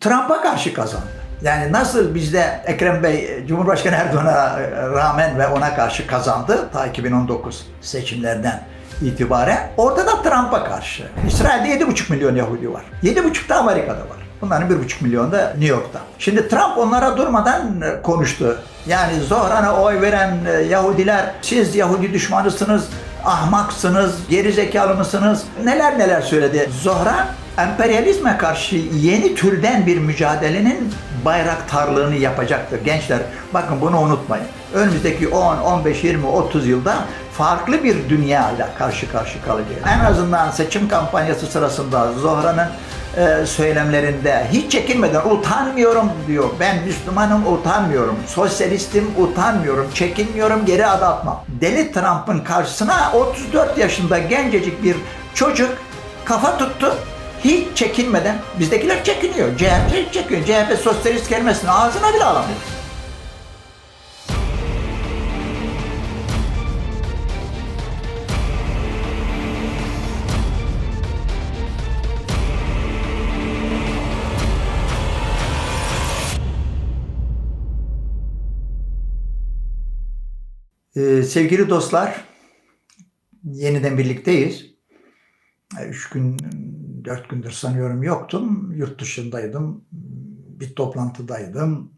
Trump'a karşı kazandı. Yani nasıl bizde Ekrem Bey Cumhurbaşkanı Erdoğan'a rağmen ve ona karşı kazandı ta 2019 seçimlerden itibaren. Orada da Trump'a karşı. İsrail'de 7,5 milyon Yahudi var. 7,5 da Amerika'da var. Bunların 1,5 milyon da New York'ta. Şimdi Trump onlara durmadan e, konuştu. Yani Zohran'a oy veren e, Yahudiler siz Yahudi düşmanısınız, ahmaksınız, geri zekalı mısınız? Neler neler söyledi. Zohran emperyalizme karşı yeni türden bir mücadelenin bayraktarlığını yapacaktır. Gençler bakın bunu unutmayın. Önümüzdeki 10, 15, 20, 30 yılda farklı bir dünyayla karşı karşı kalacağız. En azından seçim kampanyası sırasında Zohra'nın e, söylemlerinde hiç çekinmeden utanmıyorum diyor. Ben Müslümanım utanmıyorum. Sosyalistim utanmıyorum. Çekinmiyorum geri adı atmam. Deli Trump'ın karşısına 34 yaşında gencecik bir çocuk kafa tuttu. Hiç çekinmeden bizdekiler çekiniyor. CHP çekiniyor. CHP sosyalist kelimesini ağzına bile alamıyor. Ee, sevgili dostlar, yeniden birlikteyiz. E, Üç gün, dört gündür sanıyorum yoktum. Yurt dışındaydım. Bir toplantıdaydım.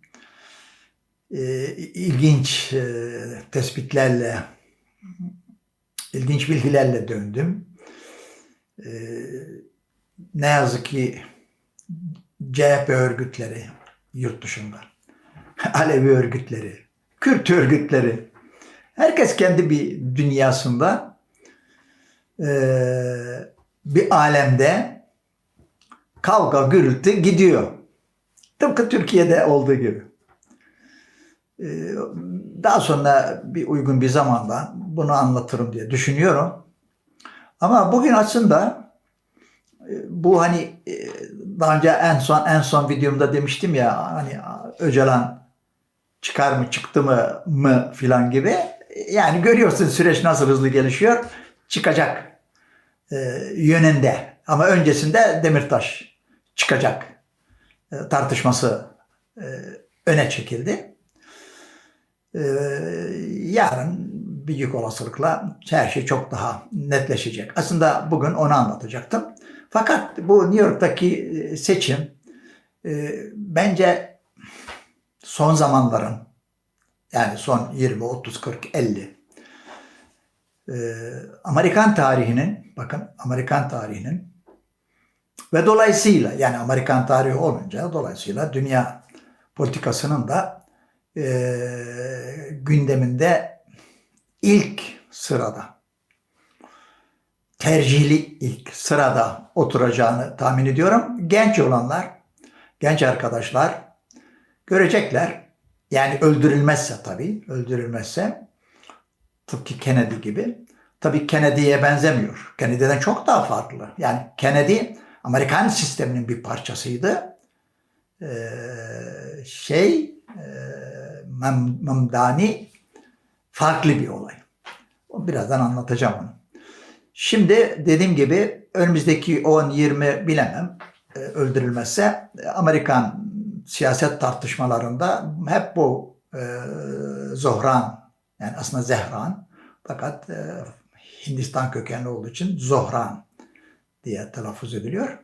Ee, ilginç e, tespitlerle, ilginç bilgilerle döndüm. Ee, ne yazık ki CHP örgütleri yurt dışında, Alevi örgütleri, Kürt örgütleri, herkes kendi bir dünyasında eee, bir alemde kavga gürültü gidiyor. Tıpkı Türkiye'de olduğu gibi. Eee, Daha sonra bir uygun bir zamanda bunu anlatırım diye düşünüyorum. Ama bugün aslında e, bu hani e, daha önce en son en son videomda demiştim ya hani Öcalan çıkar mı çıktı mı mı filan gibi. Yani görüyorsun süreç nasıl hızlı gelişiyor. Çıkacak e, yönünde. Ama öncesinde Demirtaş çıkacak e, tartışması e, öne çekildi. E, yarın büyük olasılıkla her şey çok daha netleşecek. Aslında bugün onu anlatacaktım. Fakat bu New York'taki seçim bence son zamanların yani son 20, 30, 40, 50 e, Amerikan tarihinin bakın Amerikan tarihinin ve dolayısıyla yani Amerikan tarihi olunca dolayısıyla dünya politikasının da e, gündeminde ilk sırada tercihli ilk sırada oturacağını tahmin ediyorum. Genç olanlar, genç arkadaşlar görecekler. Yani öldürülmezse tabii, öldürülmezse tıpkı Kennedy gibi. Tabii Kennedy'ye benzemiyor. Kennedy'den çok daha farklı. Yani Kennedy Amerikan sisteminin bir parçasıydı. Ee, şey e, Mem- Memdani farklı bir olay. Birazdan anlatacağım onu. Şimdi dediğim gibi önümüzdeki 10-20 bilemem e, öldürülmezse e, Amerikan siyaset tartışmalarında hep bu e, Zohran yani aslında Zehran fakat e, Hindistan kökenli olduğu için Zohran diye telaffuz ediliyor.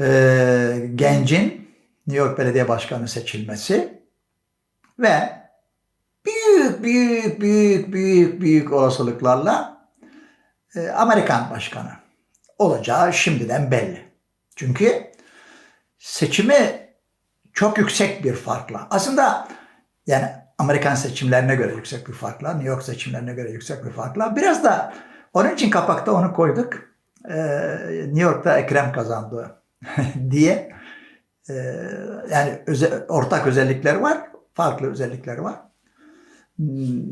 E, gencin New York Belediye Başkanı seçilmesi ve büyük büyük büyük büyük büyük olasılıklarla e, Amerikan başkanı olacağı şimdiden belli. Çünkü seçimi çok yüksek bir farkla. Aslında yani Amerikan seçimlerine göre yüksek bir farkla, New York seçimlerine göre yüksek bir farkla. Biraz da onun için kapakta onu koyduk. Ee, New York'ta Ekrem kazandı diye. Ee, yani öze- ortak özellikler var, farklı özellikleri var. Hmm,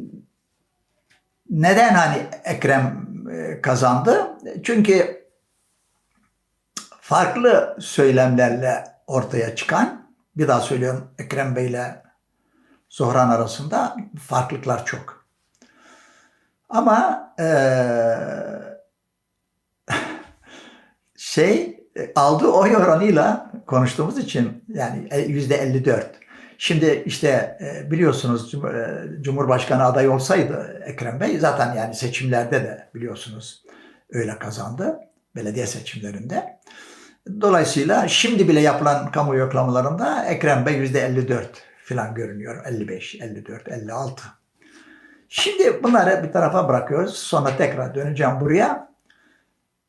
Neden hani Ekrem e, kazandı? Çünkü farklı söylemlerle ortaya çıkan, bir daha söylüyorum Ekrem Bey ile Zohran arasında farklılıklar çok. Ama eee, şey e, aldığı oy oranıyla konuştuğumuz için yani e, yüzde 54. Şimdi işte e, biliyorsunuz Cum- e, Cumhurbaşkanı adayı olsaydı Ekrem Bey zaten yani seçimlerde de biliyorsunuz öyle kazandı. Belediye seçimlerinde. Dolayısıyla şimdi bile yapılan kamu yoklamalarında Ekrem Bey yüzde 54 falan görünüyor. 55, 54, 56. Şimdi bunları bir tarafa bırakıyoruz. Sonra tekrar döneceğim buraya.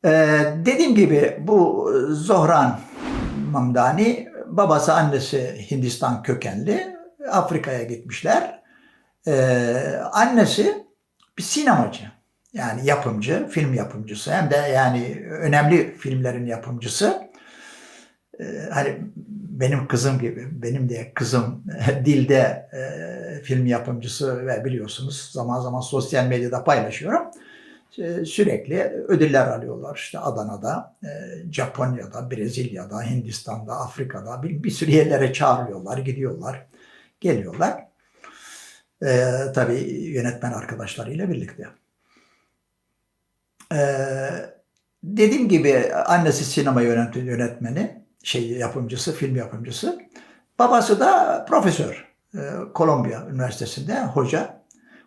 Ee, dediğim gibi bu Zohran Mamdani babası annesi Hindistan kökenli Afrika'ya gitmişler. Ee, annesi bir sinemacı. Yani yapımcı, film yapımcısı hem de yani önemli filmlerin yapımcısı. Ee, hani benim kızım gibi, benim de kızım dilde e, film yapımcısı ve biliyorsunuz zaman zaman sosyal medyada paylaşıyorum. Ee, Sürekli ödüller alıyorlar işte Adana'da, e, Japonya'da, Brezilya'da, Hindistan'da, Afrika'da bir, sürü yerlere çağırıyorlar, gidiyorlar, geliyorlar. Ee, tabii yönetmen arkadaşlarıyla birlikte. Ee, dediğim gibi annesi sinema yönet- yönetmeni, şey yapımcısı, film yapımcısı. Babası da profesör. Ee, Kolombiya Üniversitesi'nde hoca.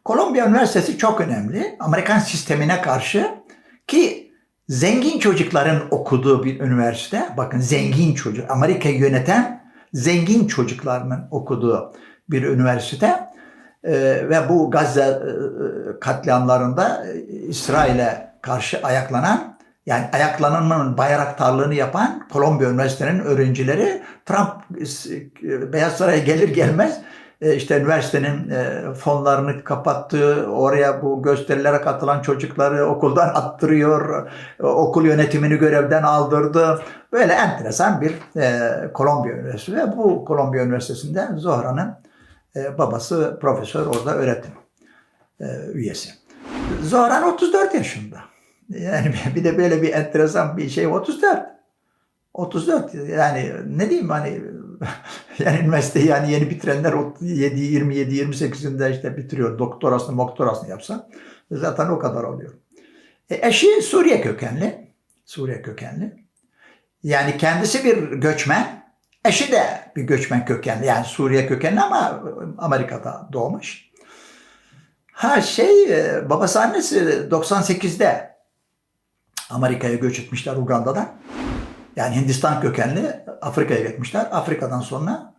Kolombiya Üniversitesi çok önemli. Amerikan sistemine karşı ki zengin çocukların okuduğu bir üniversite. Bakın zengin çocuk. Amerika'yı yöneten zengin çocukların okuduğu bir üniversite. Ee, ve bu Gazze e, katliamlarında e, İsrail'e karşı ayaklanan yani ayaklanmanın bayraktarlığını yapan Kolombiya Üniversitesi'nin öğrencileri Trump e, Beyaz Saray'a gelir gelmez e, işte üniversitenin e, fonlarını kapattı. Oraya bu gösterilere katılan çocukları okuldan attırıyor. Okul yönetimini görevden aldırdı. Böyle enteresan bir Kolombiya Üniversitesi ve bu Kolombiya Üniversitesi'nde Zohra'nın babası profesör orada öğretim üyesi. Zohran 34 yaşında. Yani bir de böyle bir enteresan bir şey 34. 34 yani ne diyeyim hani yani üniversiteyi yani yeni bitirenler 7 27 28'inde işte bitiriyor. Doktorasını, doktorasını yapsa zaten o kadar oluyor. E, eşi Suriye kökenli. Suriye kökenli. Yani kendisi bir göçmen. Eşi de bir göçmen kökenli. Yani Suriye kökenli ama Amerika'da doğmuş. Ha şey e, babası annesi 98'de Amerika'ya göç etmişler Uganda'dan. Yani Hindistan kökenli Afrika'ya gitmişler. Afrika'dan sonra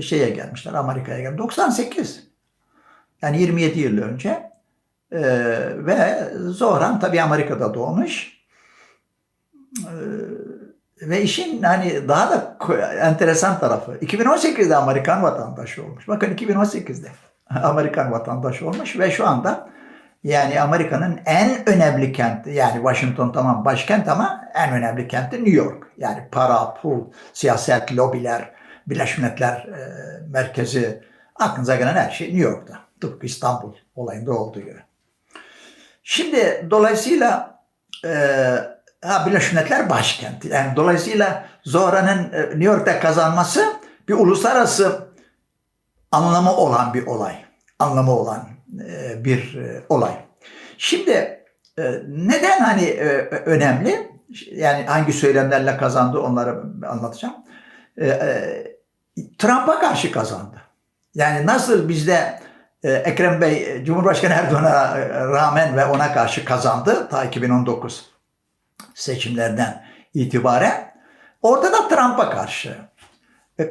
şeye gelmişler Amerika'ya gelmişler. 98. Yani 27 yıl önce. Ee, ve Zohran tabii Amerika'da doğmuş. Ee, ve işin hani daha da enteresan tarafı 2018'de Amerikan vatandaşı olmuş. Bakın 2018'de Amerikan vatandaşı olmuş ve şu anda yani Amerika'nın en önemli kenti yani Washington tamam başkent ama en önemli kenti New York. Yani para, pul, siyaset, lobiler, Birleşmiş Milletler e, merkezi aklınıza gelen her şey New York'ta. Tıpkı İstanbul olayında olduğu gibi. Şimdi dolayısıyla e, ha, Birleşmiş Milletler başkenti. Yani dolayısıyla Zohra'nın e, New York'ta kazanması bir uluslararası anlamı olan bir olay. Anlamı olan bir e, olay. Şimdi e, neden hani e, önemli? Yani hangi söylemlerle kazandı onları anlatacağım. E, e, Trump'a karşı kazandı. Yani nasıl bizde e, Ekrem Bey e, Cumhurbaşkanı Erdoğan'a e, rağmen ve ona karşı kazandı ta 2019 seçimlerden itibaren. Orada da Trump'a karşı e,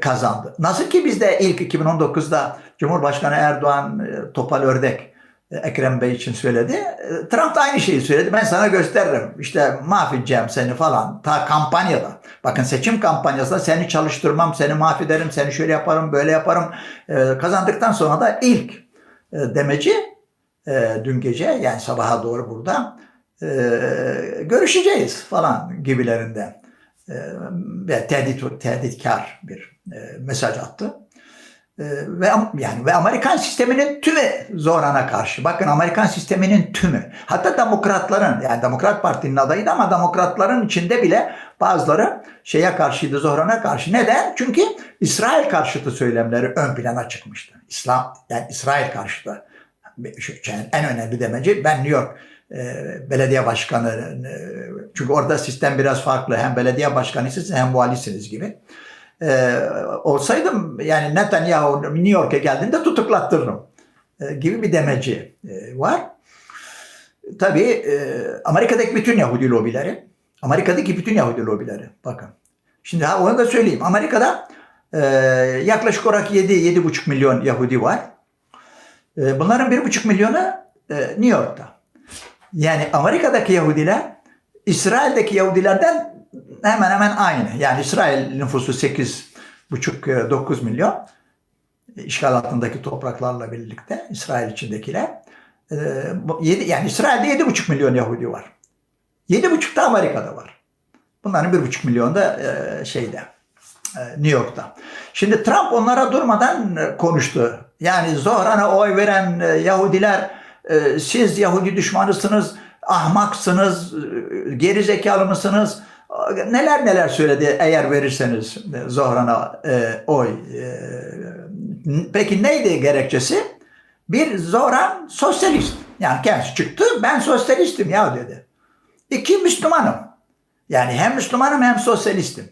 kazandı. Nasıl ki bizde ilk 2019'da Cumhurbaşkanı Erdoğan e, topal ördek e, Ekrem Bey için söyledi. E, Trump da aynı şeyi söyledi. Ben sana gösteririm. İşte mahvedeceğim seni falan. Ta kampanyada. Bakın seçim kampanyasında seni çalıştırmam, seni mahvederim, seni şöyle yaparım, böyle yaparım. E, Kazandıktan sonra da ilk e, demeci e, dün gece yani sabaha doğru burada e, görüşeceğiz falan gibilerinden e, ve tehdit tehditkar bir e, mesaj attı. E, ve yani ve Amerikan sisteminin tümü Zoran'a karşı. Bakın Amerikan sisteminin tümü. Hatta demokratların yani Demokrat Parti'nin adayıydı ama demokratların içinde bile bazıları şeye karşıydı Zoran'a karşı. Neden? Çünkü İsrail karşıtı söylemleri ön plana çıkmıştı. İslam yani İsrail karşıtı en önemli demeci ben New York e, belediye başkanı e, çünkü orada sistem biraz farklı. Hem belediye başkanısınız hem valisiniz gibi. E, olsaydım yani Netanyahu New York'a geldiğinde tutuklattırırım e, gibi bir demeci e, var. Tabii e, Amerika'daki bütün Yahudi lobileri, Amerika'daki bütün Yahudi lobileri bakın. Şimdi ha onu da söyleyeyim. Amerika'da e, yaklaşık olarak 7-7,5 milyon Yahudi var. E, bunların 1,5 milyonu e, New York'ta. Yani Amerika'daki Yahudiler İsrail'deki Yahudilerden hemen hemen aynı. Yani İsrail nüfusu 8,5-9 milyon. işgal altındaki topraklarla birlikte İsrail içindekiler. E, yani İsrail'de 7,5 milyon Yahudi var. 7,5 da Amerika'da var. Bunların 1,5 milyon da e, şeyde e, New York'ta. Şimdi Trump onlara durmadan e, konuştu. Yani Zohran'a oy veren e, Yahudiler e, siz Yahudi düşmanısınız, ahmaksınız, e, gerizekalı mısınız? Neler neler söyledi eğer verirseniz Zohran'a e, oy. E, Peki neydi gerekçesi? Bir Zohran sosyalist. Yani kendisi çıktı ben sosyalistim ya dedi. İki Müslümanım. Yani hem Müslümanım hem sosyalistim.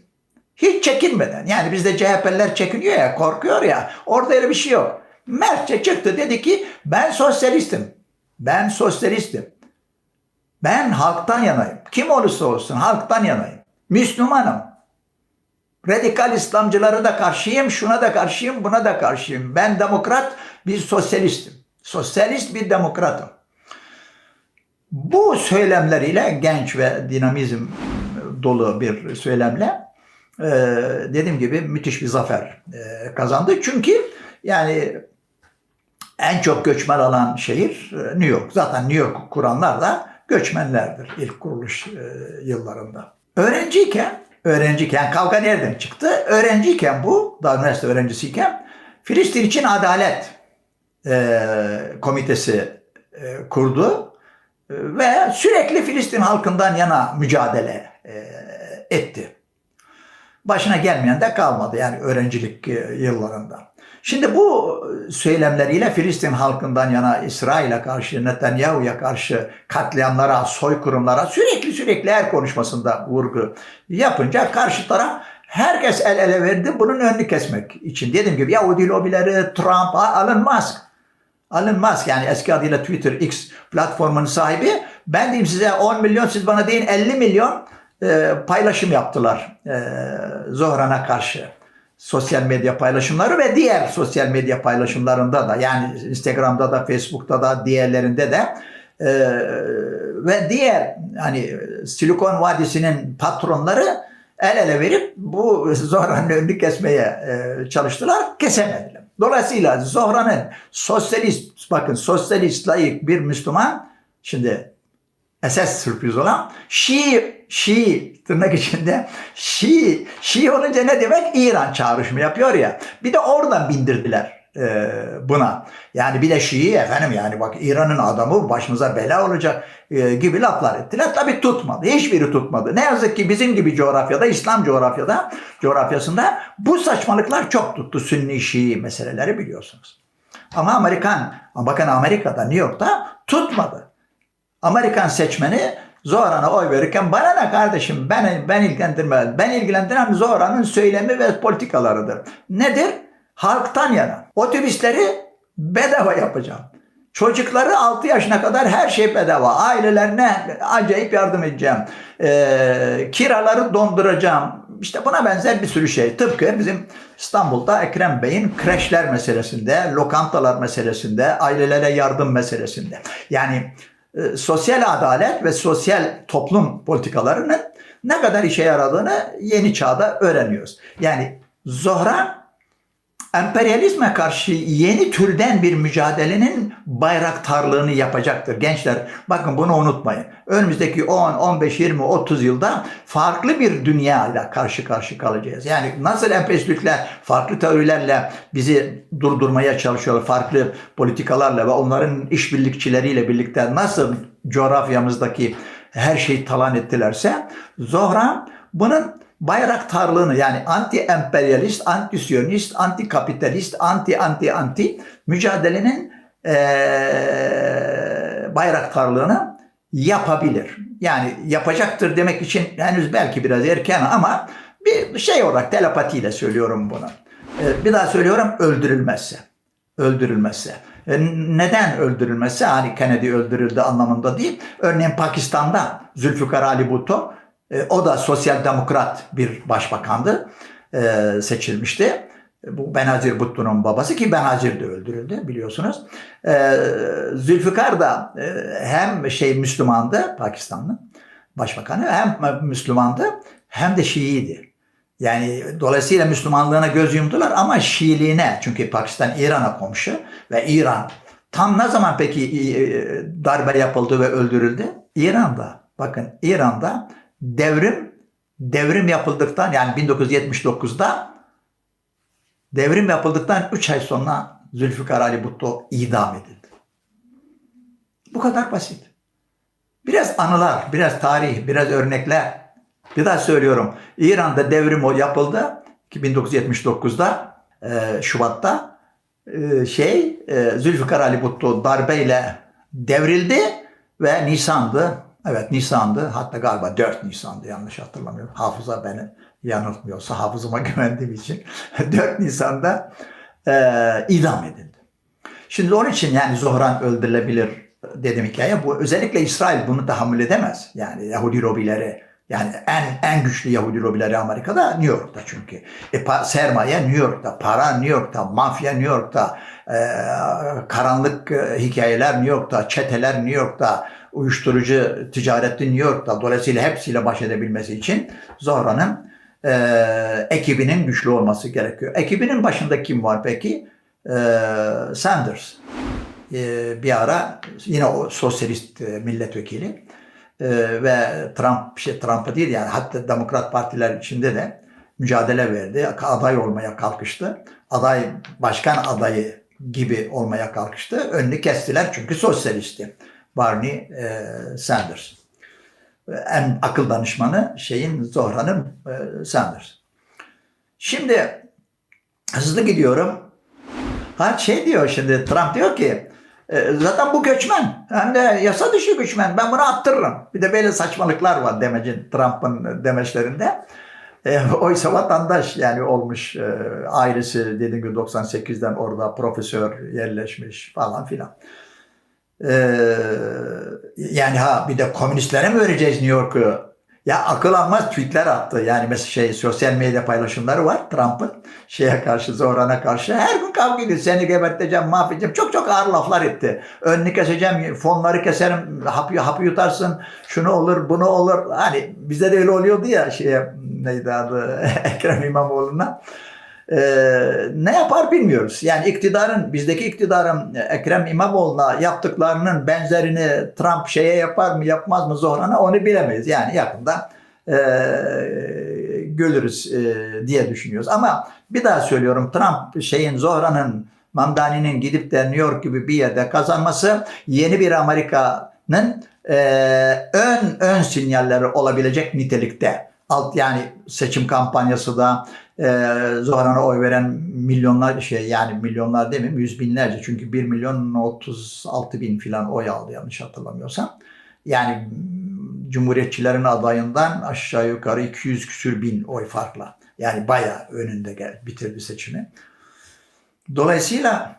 Hiç çekinmeden. Yani bizde CHP'liler çekiniyor ya, korkuyor ya. Orada öyle bir şey yok. Mertçe çıktı dedi ki ben sosyalistim. Ben sosyalistim. Ben halktan yanayım. Kim olursa olsun halktan yanayım. Müslümanım. Radikal İslamcılara da karşıyım, şuna da karşıyım, buna da karşıyım. Ben demokrat, bir sosyalistim. Sosyalist bir demokratım. Bu söylemleriyle genç ve dinamizm dolu bir söylemle e, dediğim gibi müthiş bir zafer e, kazandı. Çünkü yani en çok göçmen alan şehir e, New York. Zaten New York kuranlar da göçmenlerdir ilk kuruluş e, yıllarında. Öğrenciyken, öğrenciyken kavga nereden çıktı? Öğrenciyken bu, daha üniversite öğrencisiyken Filistin için Adalet e, Komitesi e, kurdu ve sürekli Filistin halkından yana mücadele e, etti. Başına gelmeyen de kalmadı yani öğrencilik e, yıllarında. Şimdi bu söylemleriyle Filistin halkından yana İsrail'e karşı, Netanyahu'ya karşı katliamlara, soykırımlara sürekli sürekli her konuşmasında vurgu yapınca karşı taraf herkes el ele verdi bunun önünü kesmek için. Dediğim gibi Yahudi lobileri, Trump, Elon Musk Elon Musk yani eski adıyla Twitter X platformunun sahibi. Ben diyeyim size 10 milyon siz bana deyin 50 milyon e, paylaşım yaptılar e, Zohran'a karşı. Sosyal medya paylaşımları ve diğer sosyal medya paylaşımlarında da yani Instagram'da da Facebook'ta da diğerlerinde de e, ve diğer hani Silikon Vadisi'nin patronları el ele verip bu Zohran'ın önünü kesmeye e, çalıştılar. Kesemediler. Dolayısıyla Zohra'nın sosyalist, bakın sosyalist layık bir Müslüman, şimdi esas sürpriz olan Şii, Şii tırnak içinde Şii, Şii olunca ne demek? İran çağrışımı yapıyor ya. Bir de oradan bindirdiler e, buna. Yani bir de Şii efendim yani bak İran'ın adamı başımıza bela olacak e, gibi laflar ettiler. Tabii tutmadı. Hiçbiri tutmadı. Ne yazık ki bizim gibi coğrafyada, İslam coğrafyada, coğrafyasında bu saçmalıklar çok tuttu. Sünni Şii meseleleri biliyorsunuz. Ama Amerikan, bakın Amerika'da, New York'ta tutmadı. Amerikan seçmeni Zohran'a oy verirken bana ne kardeşim ben, ben ilgilendirmez. Ben ilgilendiren Zohran'ın söylemi ve politikalarıdır. Nedir? Halktan yana. Otobüsleri bedava yapacağım. Çocukları 6 yaşına kadar her şey bedava. Ailelerine acayip yardım edeceğim. Ee, kiraları donduracağım. İşte buna benzer bir sürü şey. Tıpkı bizim İstanbul'da Ekrem Bey'in kreşler meselesinde, lokantalar meselesinde, ailelere yardım meselesinde. Yani e, sosyal adalet ve sosyal toplum politikalarının ne kadar işe yaradığını yeni çağda öğreniyoruz. Yani Zohra emperyalizme karşı yeni türden bir mücadelenin bayraktarlığını yapacaktır. Gençler bakın bunu unutmayın. Önümüzdeki 10, 15, 20, 30 yılda farklı bir dünya ile karşı karşı kalacağız. Yani nasıl emperyalistler farklı teorilerle bizi durdurmaya çalışıyor, farklı politikalarla ve onların işbirlikçileriyle birlikte nasıl coğrafyamızdaki her şeyi talan ettilerse Zohra bunun bayraktarlığını yani anti emperyalist, anti siyonist, anti kapitalist, anti anti anti mücadelenin eee bayraktarlığını yapabilir. Yani yapacaktır demek için henüz belki biraz erken ama bir şey olarak telepatiyle söylüyorum bunu. Ee, bir daha söylüyorum öldürülmezse. Öldürülmezse. E, Neden öldürülmezse hani Kennedy öldürüldü anlamında değil. Örneğin Pakistan'da Zülfikar Ali Bhutto e, o da sosyal demokrat bir başbakandı. e, seçilmişti. Bu Benazir Bhutto'nun babası ki Benazir de öldürüldü biliyorsunuz. E, Zülfikar da e, hem şey Müslümandı Pakistanlı başbakanı hem Müslümandı hem de Şiiydi. Yani dolayısıyla Müslümanlığına göz yumdular ama Şiiliğine çünkü Pakistan İran'a komşu ve İran tam ne zaman peki e, darbe yapıldı ve öldürüldü? İran'da. Bakın İran'da devrim devrim yapıldıktan yani 1979'da devrim yapıldıktan 3 ay sonra Zülfikar Ali Bhutto idam edildi. Bu kadar basit. Biraz anılar, biraz tarih, biraz örnekler. Bir daha söylüyorum. İran'da devrim yapıldı. 1979'da e, Şubat'ta e, şey e, Zülfikar Ali Bhutto darbeyle devrildi ve Nisan'dı. Evet Nisan'dı. Hatta galiba 4 Nisan'dı yanlış hatırlamıyorum. Hafıza beni yanıltmıyorsa hafızama güvendiğim için 4 Nisan'da e, idam edildi. Şimdi onun için yani Zohran öldürülebilir dedim hikaye. Bu özellikle İsrail bunu tahammül edemez. Yani Yahudi lobileri yani en en güçlü Yahudi lobileri Amerika'da New York'ta çünkü. E, pa- sermaye New York'ta, para New York'ta, mafya New York'ta, e, karanlık e, hikayeler New York'ta, çeteler New York'ta, uyuşturucu ticareti New York'ta. Dolayısıyla hepsiyle baş edebilmesi için Zohra'nın e, ekibinin güçlü olması gerekiyor. Ekibinin başında kim var peki? E, Sanders. E, bir ara yine o sosyalist e, milletvekili e, ve Trump şey Trump'a değil yani hatta Demokrat partiler içinde de mücadele verdi. Aday olmaya kalkıştı. Aday başkan adayı gibi olmaya kalkıştı. Önünü kestiler çünkü sosyalisti. Barney e, Sanders. En akıl danışmanı şeyin Zohra'nın e, Sanders. Şimdi hızlı gidiyorum. Ha şey diyor şimdi Trump diyor ki zaten bu göçmen hem de yasa dışı göçmen ben bunu attırırım. Bir de böyle saçmalıklar var demecin Trump'ın demeçlerinde. E, oysa vatandaş yani olmuş e, ailesi dediğim gibi 98'den orada profesör yerleşmiş falan filan. E, yani ha bir de komünistlere mi vereceğiz New York'u? Ya akıl almaz tweetler attı. Yani mesela şey sosyal medya paylaşımları var Trump'ın şeye karşı Zohran'a karşı. Her gün kavga ediyor. Seni geberteceğim, mahvedeceğim. Çok çok ağır laflar etti. Önünü keseceğim, fonları keserim, hapı, hapı yutarsın. Şunu olur, bunu olur. Hani bizde de öyle oluyordu ya şeye neydi adı Ekrem İmamoğlu'na. Ee, ne yapar bilmiyoruz. Yani iktidarın, bizdeki iktidarın Ekrem İmamoğlu'na yaptıklarının benzerini Trump şeye yapar mı yapmaz mı Zohran'a onu bilemeyiz. Yani yakında e, görürüz e, diye düşünüyoruz. Ama bir daha söylüyorum Trump şeyin Zohran'ın Mamdani'nin gidip de New York gibi bir yerde kazanması yeni bir Amerika'nın e, ön ön sinyalleri olabilecek nitelikte. Alt yani seçim kampanyası da e, Zohran'a oy veren milyonlar şey yani milyonlar demeyeyim yüz binlerce çünkü 1 milyon 36 bin filan oy aldı yanlış hatırlamıyorsam. Yani Cumhuriyetçilerin adayından aşağı yukarı 200 küsür bin oy farkla. Yani bayağı önünde bitirdi seçimi. Dolayısıyla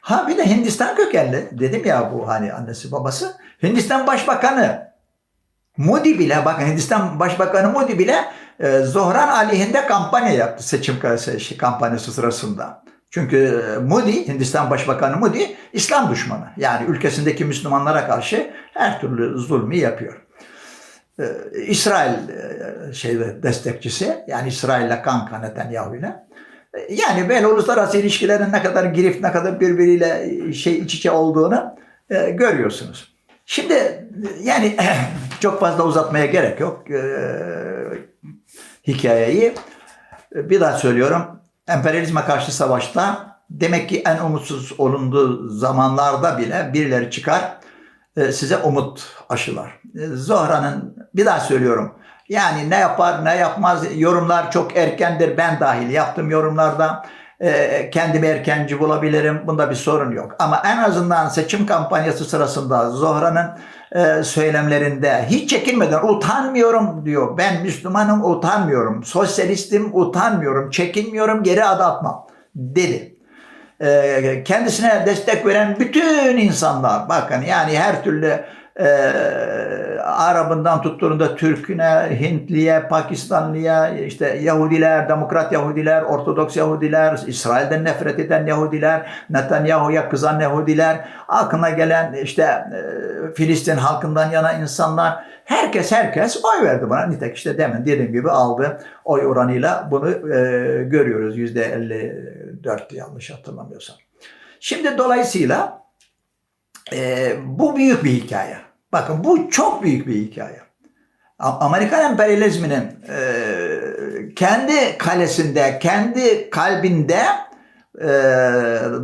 ha bir de Hindistan kökenli dedim ya bu hani annesi babası. Hindistan Başbakanı Modi bile bakın Hindistan Başbakanı Modi bile e, Zohran aleyhinde kampanya yaptı seçim şey, kampanyası sırasında. Çünkü Modi, Hindistan Başbakanı Modi İslam düşmanı. Yani ülkesindeki Müslümanlara karşı her türlü zulmü yapıyor. Ee, İsrail e, şeyde destekçisi yani İsrail'le kanka Netanyahu'yla. Ee, Yani böyle uluslararası ilişkilerin ne kadar girift ne kadar birbiriyle şey iç içe olduğunu e, görüyorsunuz. Şimdi yani çok fazla uzatmaya gerek yok e, hikayeyi. Bir daha söylüyorum. Emperyalizme karşı savaşta demek ki en umutsuz olunduğu zamanlarda bile birileri çıkar e, size umut aşılar. E, Zohra'nın bir daha söylüyorum. Yani ne yapar ne yapmaz yorumlar çok erkendir ben dahil yaptım yorumlarda. E, kendimi erkenci bulabilirim. Bunda bir sorun yok. Ama en azından seçim kampanyası sırasında Zohra'nın e, söylemlerinde hiç çekinmeden utanmıyorum diyor. Ben Müslümanım utanmıyorum. Sosyalistim utanmıyorum. Çekinmiyorum geri adı atmam dedi. E, kendisine destek veren bütün insanlar bakın yani her türlü e, Arabından tuttuğunda Türküne, Hintliye, Pakistanlıya, işte Yahudiler, Demokrat Yahudiler, Ortodoks Yahudiler, İsrail'den nefret eden Yahudiler, Netanyahu'ya kızan Yahudiler, aklına gelen işte e, Filistin halkından yana insanlar, herkes herkes oy verdi buna. Nitek işte demin dediğim gibi aldı oy oranıyla bunu e, görüyoruz. Yüzde 54 yanlış hatırlamıyorsam. Şimdi dolayısıyla e, bu büyük bir hikaye. Bakın bu çok büyük bir hikaye. Amerikan emperyalizminin e, kendi kalesinde, kendi kalbinde e,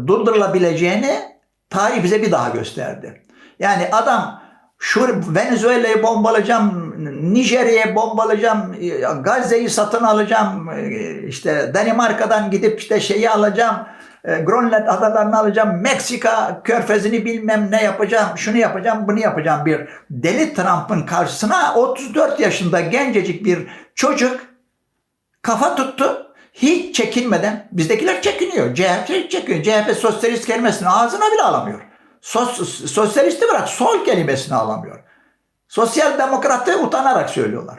durdurulabileceğini tarih bize bir daha gösterdi. Yani adam şu Venezuela'yı bombalayacağım, Nijerya'yı bombalayacağım, Gazze'yi satın alacağım, e, işte Danimarka'dan gidip işte şeyi alacağım, e, Grönland adalarını alacağım, Meksika körfezini bilmem ne yapacağım, şunu yapacağım, bunu yapacağım bir deli Trump'ın karşısına 34 yaşında gencecik bir çocuk kafa tuttu. Hiç çekinmeden, bizdekiler çekiniyor. CHP çekiniyor. CHP sosyalist kelimesini ağzına bile alamıyor. Sos, sosyalisti bırak sol kelimesini alamıyor. Sosyal demokratı utanarak söylüyorlar.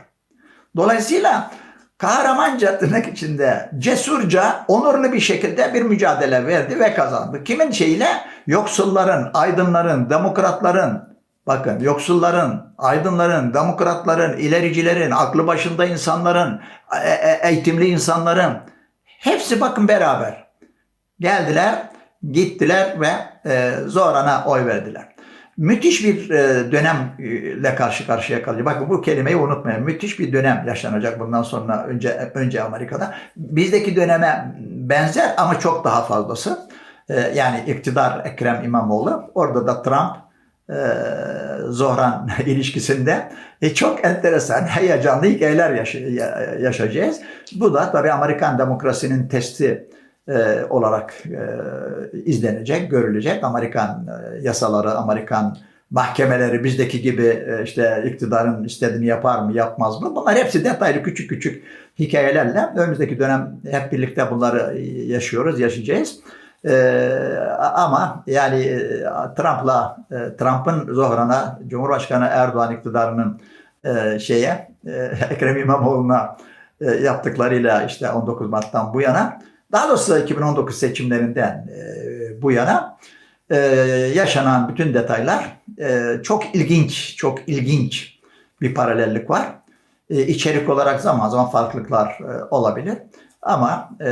Dolayısıyla kahramanca tırnak içinde cesurca, onurlu bir şekilde bir mücadele verdi ve kazandı. Kimin şeyiyle? Yoksulların, aydınların, demokratların, bakın yoksulların, aydınların, demokratların, ilericilerin, aklı başında insanların, e- e- eğitimli insanların hepsi bakın beraber geldiler, gittiler ve e, Zoran'a oy verdiler. Müthiş bir e, dönemle karşı karşıya kalacak. Bakın bu kelimeyi unutmayın. Müthiş bir dönem yaşanacak bundan sonra önce önce Amerika'da. Bizdeki döneme benzer ama çok daha fazlası. E, yani iktidar Ekrem İmamoğlu. Orada da Trump e, Zohran ilişkisinde e, çok enteresan, heyecanlı hikayeler yaşa- ya- yaşayacağız. Bu da tabii Amerikan demokrasinin testi e, olarak e, izlenecek, görülecek. Amerikan e, yasaları, Amerikan mahkemeleri bizdeki gibi e, işte iktidarın istediğini yapar mı, yapmaz mı? Bunlar hepsi detaylı küçük küçük hikayelerle önümüzdeki dönem hep birlikte bunları yaşıyoruz, yaşayacağız. Ee, ama yani e, Trump'la e, Trump'ın Zohran'a Cumhurbaşkanı Erdoğan iktidarının e, şeye e, Ekrem İmamoğlu'na e, yaptıklarıyla işte 19 Mart'tan bu yana daha doğrusu 2019 seçimlerinden e, bu yana e, yaşanan bütün detaylar e, çok ilginç, çok ilginç bir paralellik var. E, içerik olarak zaman zaman farklılıklar olabilir. Ama e,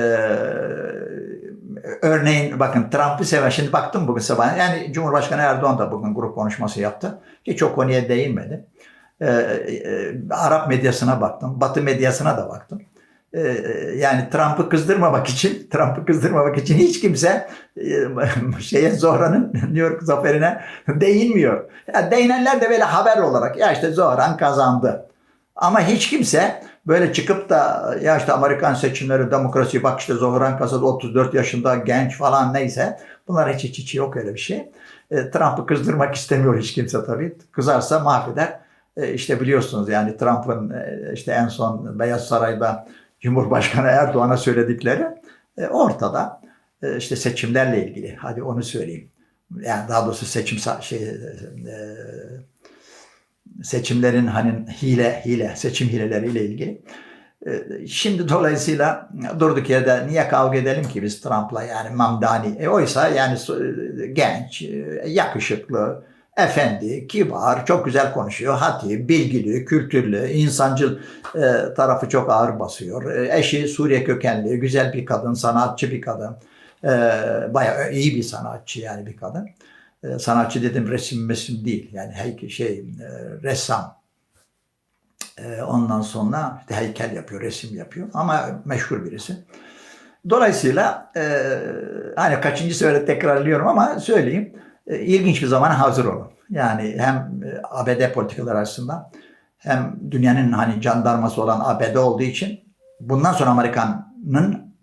örneğin bakın Trump'ı seven, şimdi baktım bugün sabah, yani Cumhurbaşkanı Erdoğan da bugün grup konuşması yaptı. Hiç o konuya değinmedi. E, e, Arap medyasına baktım, Batı medyasına da baktım. E, yani Trump'ı kızdırmamak için, Trump'ı kızdırmamak için hiç kimse e, şeye Zohra'nın New York zaferine değinmiyor. Ya değinenler de böyle haber olarak ya işte Zohran kazandı. Ama hiç kimse böyle çıkıp da ya işte Amerikan seçimleri demokrasi bak işte Zohran kazandı 34 yaşında genç falan neyse bunlar hiç hiç, hiç yok öyle bir şey. E, Trump'ı kızdırmak istemiyor hiç kimse tabii. Kızarsa mahveder. E, işte biliyorsunuz yani Trump'ın e, işte en son Beyaz Saray'da Cumhurbaşkanı Erdoğan'a söyledikleri e, ortada. E, işte seçimlerle ilgili. Hadi onu söyleyeyim. Yani daha doğrusu seçim şey e, seçimlerin hani hile hile seçim hileleriyle ilgili. E, Şimdi dolayısıyla durduk yerde niye kavga edelim ki biz Trump'la yani Mamdani. E, oysa yani so- genç, e, yakışıklı, efendi, kibar, çok güzel konuşuyor. Hatip, bilgili, kültürlü, insancıl e, tarafı çok ağır basıyor. E, eşi Suriye kökenli, güzel bir kadın, sanatçı bir kadın. E, bayağı iyi bir sanatçı yani bir kadın. E, sanatçı dedim resim mesim değil. Yani heykel, şey e, ressam. E, ondan sonra işte heykel yapıyor, resim yapıyor ama meşhur birisi. Dolayısıyla e, hani kaçıncı sefer tekrarlıyorum ama söyleyeyim. E, ilginç bir zamana hazır olun. Yani hem e, ABD politikaları açısından hem dünyanın hani jandarması olan ABD olduğu için bundan sonra Amerika'nın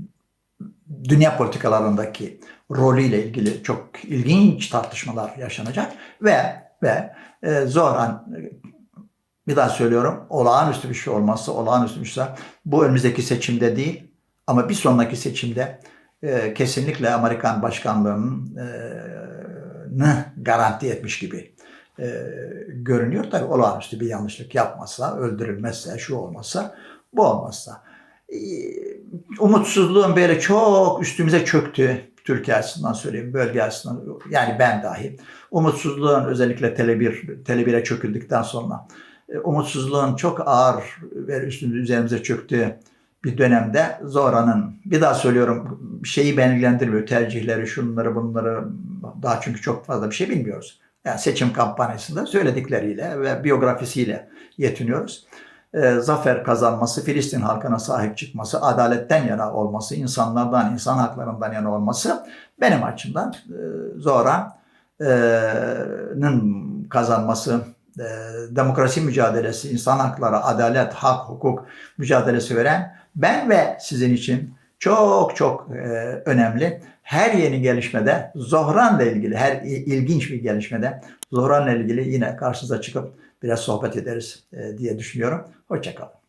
dünya politikalarındaki rolüyle ilgili çok ilginç tartışmalar yaşanacak ve ve e, Zoran bir daha söylüyorum olağanüstü bir şey olmazsa olağanüstü bir şey bu önümüzdeki seçimde değil ama bir sonraki seçimde e, kesinlikle Amerikan başkanlığının e, garanti etmiş gibi e, görünüyor. Tabii olağanüstü bir yanlışlık yapmazsa, öldürülmezse, şu olmazsa, bu olmazsa. E, umutsuzluğun böyle çok üstümüze çöktü. Türkiye açısından söyleyeyim, bölge açısından yani ben dahi. Umutsuzluğun özellikle Tele1, Tele1'e çöküldükten sonra e, umutsuzluğun çok ağır ve üstümüze üzerimize çöktüğü bir dönemde Zora'nın bir daha söylüyorum şeyi ilgilendirmiyor tercihleri şunları bunları daha çünkü çok fazla bir şey bilmiyoruz. Yani seçim kampanyasında söyledikleriyle ve biyografisiyle yetiniyoruz. Ee, zafer kazanması, Filistin halkına sahip çıkması, adaletten yana olması, insanlardan, insan haklarından yana olması benim açımdan e, Zora'nın kazanması, e, demokrasi mücadelesi, insan hakları, adalet, hak, hukuk mücadelesi veren ben ve sizin için çok çok e, önemli. Her yeni gelişmede Zohran'la ilgili, her ilginç bir gelişmede Zohran'la ilgili yine karşınıza çıkıp biraz sohbet ederiz e, diye düşünüyorum. Hoşçakalın.